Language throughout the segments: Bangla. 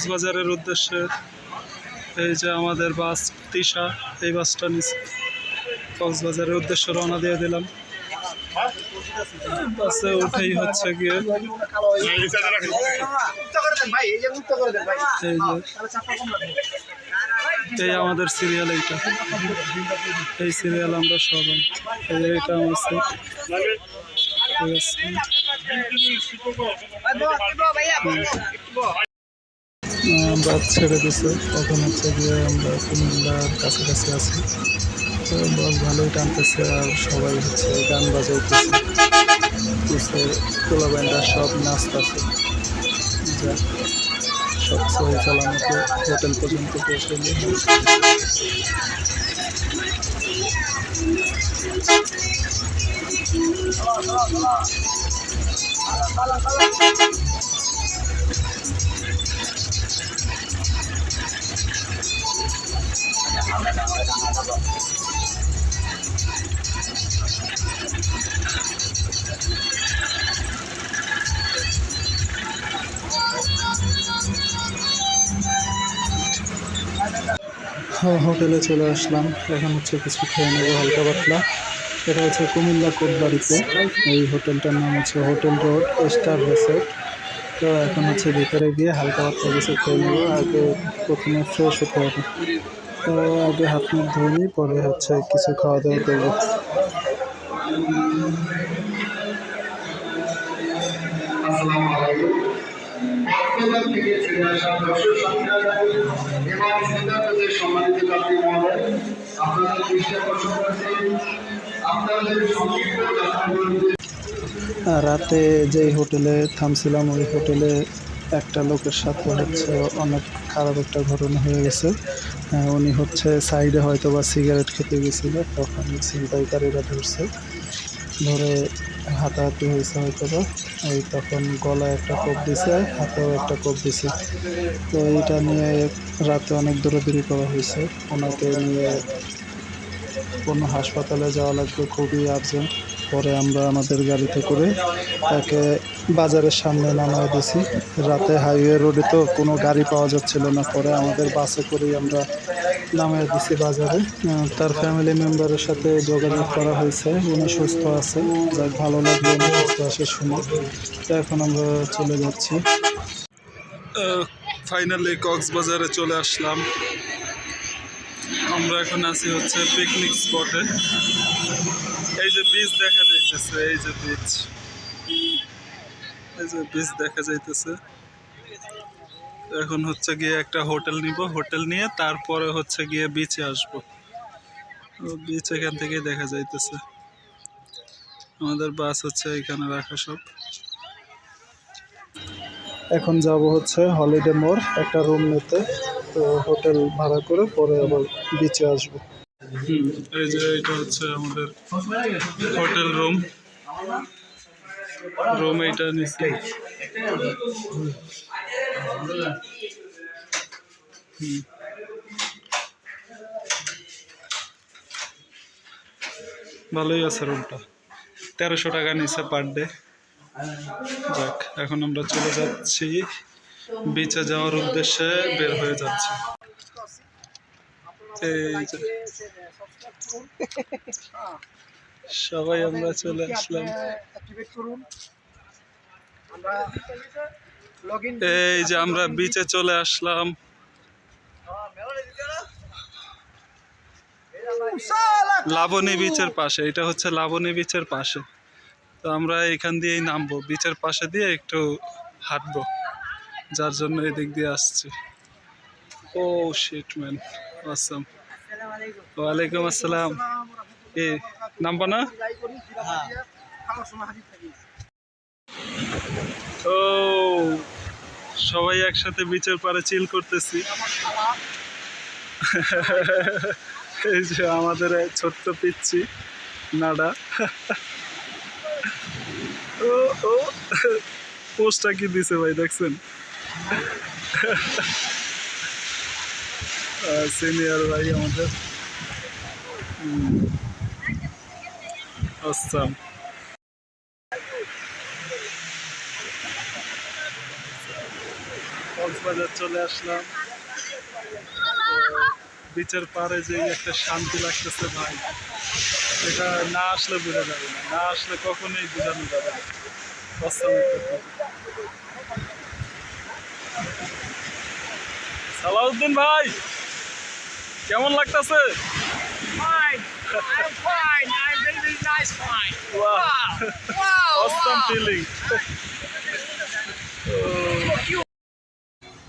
কক্সবাজারের উদ্দেশ্যে এই যে আমাদের বাস তিশা এই বাসটা নিচ্ছে কক্সবাজারের উদ্দেশ্যে রওনা দিয়ে দিলাম। বাসে উঠেই হচ্ছে গিয়ে এই যে এই আমাদের সিরিয়াল এইটা। এই সিরিয়াল আমরা সবাই। এই এটা আমার ঠিক আছে। বাস ছেড়ে দিছে। এখন হচ্ছে গিয়ে আমরা কুমিল্লার কাছাকাছি আছি। তো বস ভালোই টানতেছে আর সবাই হচ্ছে গান বাজাইতেছে। তোলা ব্যান্ডার সব নাচতেছে। যাক, সব সহি চালানোকে হোটেল পর্যন্ত পৌঁছে হোটেলে চলে আসলাম। এখন হচ্ছে কিছু খেয়ে নেব, হালকা পাতলা। এটা হচ্ছে কুমিল্লা কোটবাড়িতে। এই হোটেলটার নাম হচ্ছে হোটেল রোড, স্টার রিসোর্ট। তো এখন হচ্ছে ভিতরে গিয়ে হালকা পাতলা কিছু খেয়ে নেব, আগে প্রথমে ফ্রেশ হতে হবে। তো আগে হাত মুখ ধুয়ে পরে হচ্ছে কিছু খাওয়া দাওয়া করব। রাতে যেই হোটেলে থামছিলাম, ওই হোটেলে একটা লোকের সাথে হচ্ছে অনেক খারাপ একটা ঘটনা হয়ে গেছে। উনি হচ্ছে সাইডে হয়তো বা সিগারেট খেতে গেছিল, তখন ছিনতাইকারীরা ধরছে। ধরে হাতাহাতি হয়েছে হয়তো বা ওই তখন গলায় একটা কোপ দিছে, হাতেও একটা কোপ দিছে। তো এটা নিয়ে রাতে অনেক দৌড়াদৌড়ি করা হয়েছে। ওনাকে নিয়ে কোনো হাসপাতালে যাওয়া লাগবে, খুবই আর্জেন্ট পরে আমরা আমাদের গাড়িতে করে তাকে বাজারের সামনে নামায় দিছি রাতে হাইওয়ে রোডে তো কোনো গাড়ি পাওয়া যাচ্ছিল না, পরে আমাদের বাসে করেই আমরা নামায় দিছি বাজারে। তার ফ্যামিলি মেম্বারের সাথে যোগাযোগ করা হয়েছে, উনি সুস্থ আছে, যাক ভালো লাগল উনি সুস্থ আছে শুনে। তো এখন আমরা চলে যাচ্ছি। ফাইনালি কক্সবাজারে চলে আসলাম। আমরা এখন আছি হচ্ছে পিকনিক স্পটে এই যে বীজ দেখা যাইতেছে, এই যে বীজ এই যে বীজ দেখা যাইতেছে। এখন হচ্ছে গিয়ে একটা হোটেল নিব। হোটেল নিয়ে তারপরে হচ্ছে গিয়ে বিচে আসব। বিচ এখান থেকে দেখা যাইতেছে। আমাদের বাস হচ্ছে এখানে রাখা সব। এখন যাব হচ্ছে হলিডে মোড়, একটা রুম নিতে। তো হোটেল ভাড়া করে পরে আবার বিচে আসব। এই যে এটা হচ্ছে আমাদের হোটেল রুম রুম এইটা হুম। ভালোই আছে রুমটা তেরোশো টাকা নিচ্ছে পার ডে যাক, এখন আমরা চলে যাচ্ছি। বিচে যাওয়ার উদ্দেশ্যে বের হয়ে যাচ্ছি। সবাই আমরা চলে আসলাম। এই যে আমরা বিচে চলে আসলাম। লাবণী বিচের পাশে এটা হচ্ছে লাবণী বিচের পাশে। তো আমরা এখান দিয়েই নামবো বিচের পাশে দিয়ে একটু হাঁটবো। যার জন্য এদিক দিয়ে আসছি। ও শিট ম্যান আসাম ওয়ালাইকুম আসসালাম। এ নামবো না? ও সবাই একসাথে বিচের পাড়ে চিল করতেছি। এই যে আমাদের ছোট্ট পিচ্ছি নাডা। ও ও পোস্টটা কি দিছে ভাই দেখছেন? সিনিয়র ভাই আমাদের। আচ্ছা কক্সবাজার চলে আসলাম। বিচের পারে যে একটা শান্তি লাগতেছে ভাই। এটা না আসলে বোঝা যাবে না। না আসলে কখনোই বোঝানো যাবে না। সালাউদ্দিন ভাই! কেমন লাগতেছে?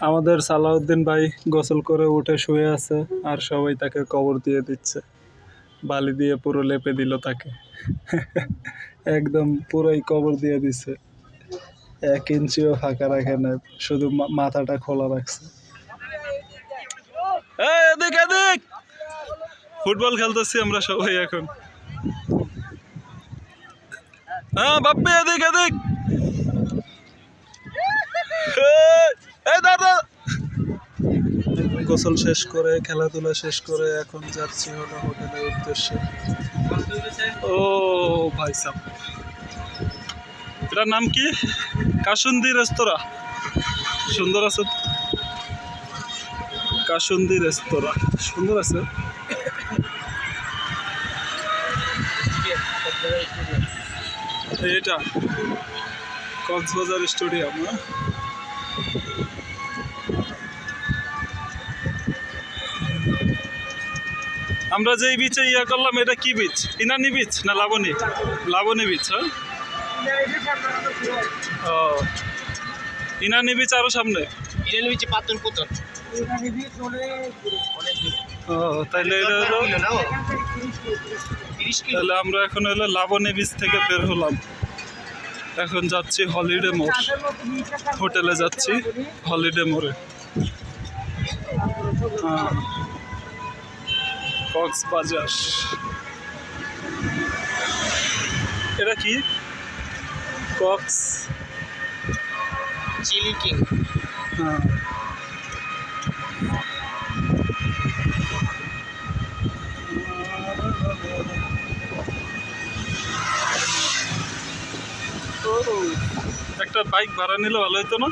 আমাদের সালাউদ্দিন ভাই গোসল করে উঠে শুয়ে আছে আর সবাই তাকে কবর দিয়ে দিচ্ছে। বালি দিয়ে পুরো লেপে দিল তাকে। একদম পুরোই কবর দিয়ে দিছে। এক ইঞ্চিও ফাঁকা রাখে না শুধু মাথাটা খোলা রাখছে। এদিক এদিক। ফুটবল খেলতেছি আমরা সবাই এখন। হ্যাঁ বাপ্পি এদিক এদিক। গোসল শেষ করে খেলাধুলা শেষ করে এখন যাচ্ছি হলো হোটেলের উদ্দেশ্যে। ও ভাই সাহ এটার নাম কি? কাসুন্দি রেস্তোরাঁ। সুন্দর আছে? কাসুন্দি রেস্তোরাঁ। সুন্দর আছে? এটা কক্সবাজার স্টেডিয়াম না আমরা যেই বিচে ইয়া করলাম, এটা কি বিচ ইনানি বিচ না লাবণী? লাবণী বিচ হ্যাঁ? ও। ইনানি বিচ আরও সামনে। ইরানি বিচে পাতন পুতন ও তাইলে এটা হলো তাহলে আমরা এখন হলো লাবণী বিচ থেকে বের হলাম। এখন যাচ্ছি হলিডে মোড় হোটেলে যাচ্ছি হলিডে মোড়ে হ্যাঁ। কক্সবাজার। এটা কি? কক্স। Chilli king. হ্যাঁ। একটা বাইক ভাড়া নিলে ভালো হতো না?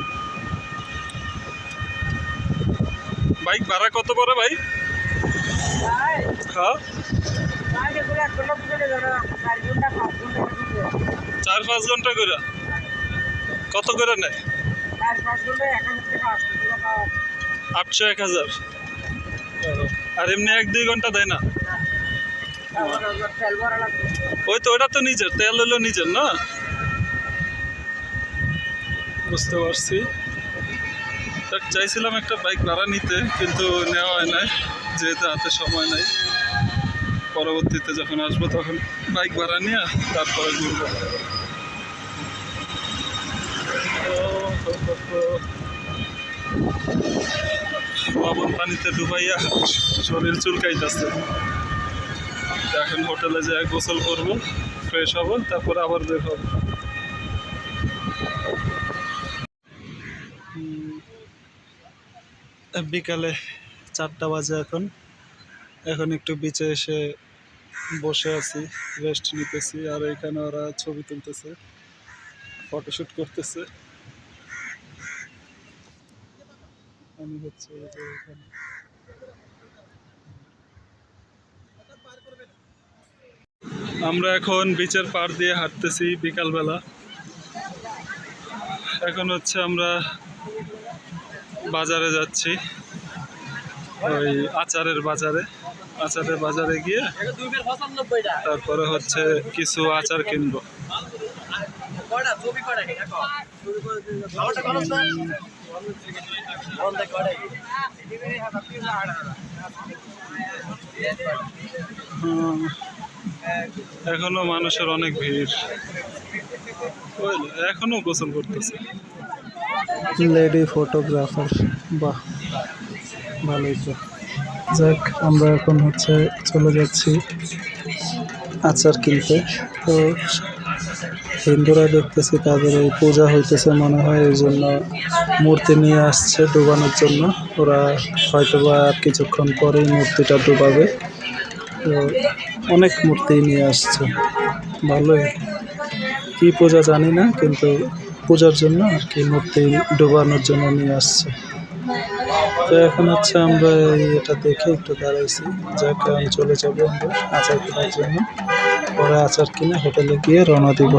বাইক ভাড়া কত পড়ে ভাই? হ্যাঁ? চার পাঁচ ঘণ্টা করে। কত করে নেয়? আটশো এক হাজার। আর এমনি এক দুই ঘণ্টা দেয় না? ওই তো, ওটা তো নিজের, তেল হলো নিজের না? বুঝতে পারছি। চাইছিলাম একটা বাইক ভাড়া নিতে, কিন্তু নেওয়া হয় নাই, যেহেতু হাতে সময় নাই। পরবর্তীতে যখন আসব তখন বাইক ভাড়া নিয়ে তারপরে ঘুরবো। লবণ পানিতে ডুবাইয়া শরীর চুলকাইতেছে। এখন হোটেলে যেয়ে গোসল করব ফ্রেশ হব, তারপরে আবার বের হব। বিকালে চারটা বাজে এখন। এখন একটু বিচে এসে বসে আছি রেস্ট নিতেছি, আর এখানে ওরা ছবি তুলতেছে ফটোশ্যুট করতেছে। আমি হচ্ছে এখানে। আমরা এখন বিচের পাড় দিয়ে হাঁটতেছি বিকালবেলা। এখন হচ্ছে আমরা বাজারে যাচ্ছি। ওই আচারের বাজারে। আচারের বাজারে গিয়ে তারপরে হচ্ছে কিছু আচার কিনবো। এখনও মানুষের অনেক ভিড়। এখনও গোসল করতেছে। Lady photographer. বাহ, ভালোই তো। যাক, আমরা এখন হচ্ছে চলে যাচ্ছি আচার কিনতে। তো হিন্দুরা দেখতেছি তাদের এই পূজা হইতেছে মনে হয়, এই জন্য মূর্তি নিয়ে আসছে ডুবানোর জন্য। ওরা হয়তো বা আর কিছুক্ষণ পরেই মূর্তিটা ডুবাবে। তো অনেক মূর্তি নিয়ে আসছে। ভালোই। কি পূজা জানি না, কিন্তু পূজার জন্য আর কি মূর্তি ডোবানোর জন্য নিয়ে আসছে। তো এখন হচ্ছে আমরা এটা দেখে একটু দাঁড়াইছি, যাক, আমি চলে যাব আমরা আচার কেনার জন্য। পরে আচার কিনে হোটেলে গিয়ে রওনা দিব।